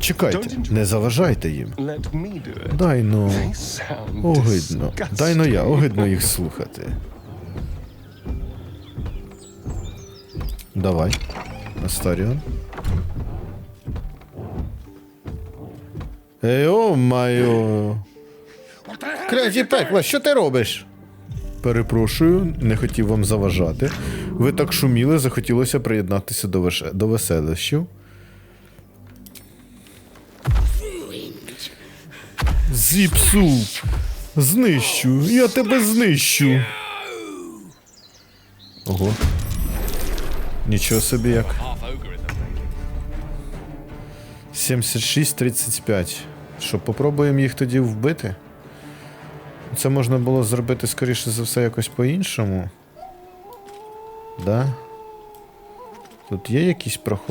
Чекайте, не заважайте їм. Дай ну. Огидно. Дай ну я, огидно їх слухати. Давай. Астаріон. Ей, о майо. Кляті пекла, що ти робиш? Перепрошую, не хотів вам заважати. Ви так шуміли, захотілося приєднатися до, веше... до веселищів. Зіпсу! Знищу! Я тебе знищу! Ого. Нічого собі як. 76-35. Що, попробуємо їх тоді вбити? Це можна було зробити, скоріше за все, якось по-іншому. Да? Тут є якісь проходи?